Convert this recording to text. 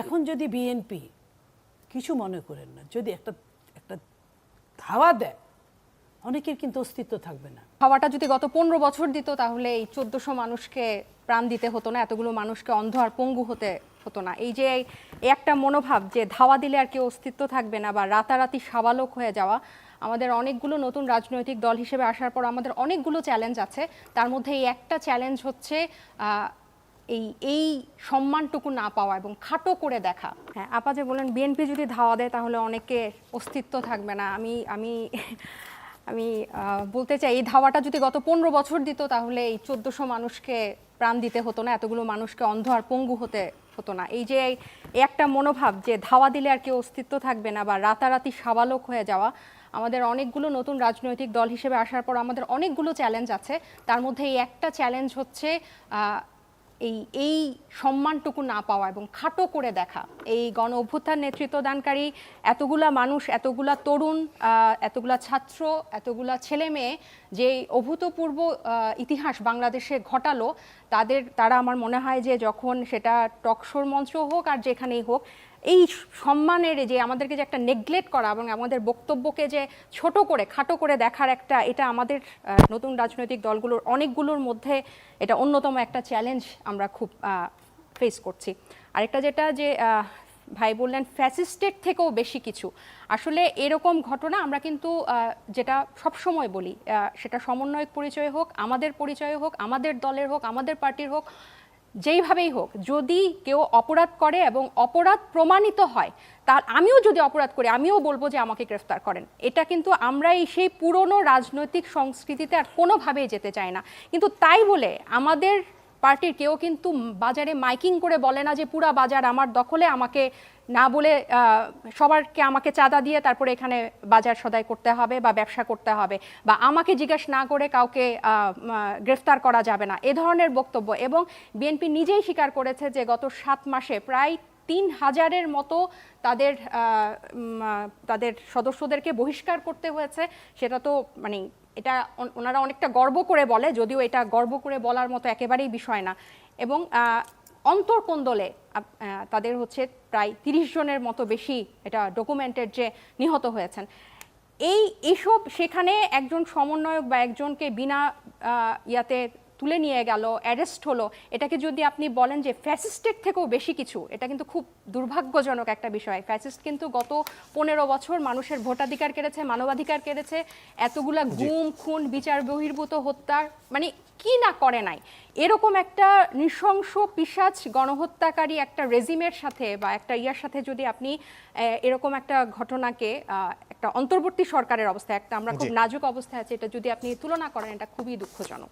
এখন যদি বিএনপি কিছু মনে করেন না, যদি একটা একটা ধাওয়া দেয়, অনেকের কিন্তু অস্তিত্ব থাকবে না। খাওয়াটা যদি গত পনেরো বছর দিত, তাহলে এই চোদ্দশো মানুষকে প্রাণ দিতে হতো না, এতগুলো মানুষকে অন্ধ আর পঙ্গু হতে হতো না। এই যে একটা মনোভাব যে ধাওয়া দিলে আর কেউ অস্তিত্ব থাকবে না বা রাতারাতি সাবালক হয়ে যাওয়া, আমাদের অনেকগুলো নতুন রাজনৈতিক দল হিসেবে আসার পর আমাদের অনেকগুলো চ্যালেঞ্জ আছে। তার মধ্যে এই একটা চ্যালেঞ্জ হচ্ছে এই এই সম্মানটুকু না পাওয়া এবং খাটো করে দেখা। হ্যাঁ আপা যে বলেন বিএনপি যদি ধাওয়া দেয়, তাহলে অনেকের অস্তিত্ব থাকবে না। আমি আমি আমি বলতে চাই, এই ধাওয়াটা যদি গত পনেরো বছর দিত, তাহলে এই চোদ্দশো মানুষকে প্রাণ দিতে হতো না, এতগুলো মানুষকে অন্ধ আর পঙ্গু হতে হতো না। এই যে একটা মনোভাব যে ধাওয়া দিলে আর কেউ অস্তিত্ব থাকবে না বা রাতারাতি সাবালক হয়ে যাওয়া, আমাদের অনেকগুলো নতুন রাজনৈতিক দল হিসেবে আসার পর আমাদের অনেকগুলো চ্যালেঞ্জ আছে। তার মধ্যে এই একটা চ্যালেঞ্জ হচ্ছে এই এই সম্মানটুকু না পাওয়া এবং খাটো করে দেখা। এই গণ অভ্যুত্থান নেতৃত্ব দানকারী এতগুলা মানুষ, এতগুলা তরুণ এতগুলা ছাত্র, এতগুলা ছেলে মেয়ে যে অভূতপূর্ব ইতিহাস বাংলাদেশে ঘটালো, তাদের, তারা আমার মনে হয় যে যখন সেটা টকশোর মঞ্চ হোক আর যেখানেই হোক এই সম্মানের যে আমাদেরকে যে একটা নেগলেক্ট করা এবং আমাদের বক্তব্যকে যে ছোট করে, খাটো করে দেখার একটা, এটা আমাদের নতুন রাজনৈতিক দলগুলোর অনেকগুলোর মধ্যে এটা অন্যতম একটা চ্যালেঞ্জ আমরা খুব ফেস করছি। আরেকটা যেটা যে ভাই বললেন ফ্যাসিস্টের থেকেও বেশি কিছু। আসলে এরকম ঘটনা আমরা কিন্তু যেটা সবসময় বলি সেটা সমন্বয়ক পরিচয় হোক, আমাদের পরিচয় হোক, আমাদের দলের হোক, আমাদের পার্টির হোক যেইভাবেই হোক, যদি কেউ অপরাধ করে এবং অপরাধ প্রমাণিত হয়, তার আমিও যদি অপরাধ করি, আমিও বলব যে আমাকে গ্রেফতার করেন। এটা কিন্তু আমরা এই সেই পুরনো রাজনৈতিক সংস্কৃতিতে আর কোনোভাবেই যেতে চাই না। কিন্তু তাই বলে আমাদের পার্টির কেউ কিন্তু বাজারে মাইকিং করে বলে না যে, পুরা বাজার আমার দখলে, আমাকে না বলে সবারকে আমাকে চাঁদা দিয়ে তারপরে এখানে বাজার সদাই করতে হবে বা ব্যবসা করতে হবে বা আমাকে জিজ্ঞেস না করে কাউকে গ্রেফতার করা যাবে না। এ ধরনের বক্তব্য এবং বিএনপি নিজেই স্বীকার করেছে যে গত সাত মাসে প্রায় তিন হাজারের মতো তাদের তাদের সদস্যদেরকে বহিষ্কার করতে হয়েছে। সেটা তো মানে এটা ওনারা অনেকটা গর্ব করে বলে, যদিও এটা গর্ব করে বলার মতো একেবারেই বিষয় না। এবং অন্তর্কোন্দলে তাদের হচ্ছে প্রায় তিরিশ জনের মতো বেশি এটা ডকুমেন্টের যে নিহত হয়েছেন। এই এসব সেখানে একজন সমন্বয়ক বা একজনকে বিনা ইয়াতে তুলে নিয়ে গেল অ্যারেস্ট হলো। এটাকে যদি আপনি বলেন যে ফ্যাসিস্টের থেকেও বেশি কিছু এটা কিন্তু খুব দুর্ভাগ্যজনক একটা বিষয়। ফ্যাসিস্ট কিন্তু গত পনেরো বছর মানুষের ভোটাধিকার কেড়েছে মানবাধিকার কেড়েছে এতগুলা গুম খুন বিচার বহির্ভূত হত্যার মানে কি না করে নাই। এরকম একটা নৃশংস পিসাচ গণহত্যাকারী একটা রেজিমের সাথে বা একটা ইয়ার সাথে যদি আপনি এরকম একটা ঘটনাকে একটা অন্তর্বর্তী সরকারের অবস্থা একটা আমরা খুব নাজুক অবস্থায় আছি এটা যদি আপনি তুলনা করেন এটা খুবই দুঃখজনক।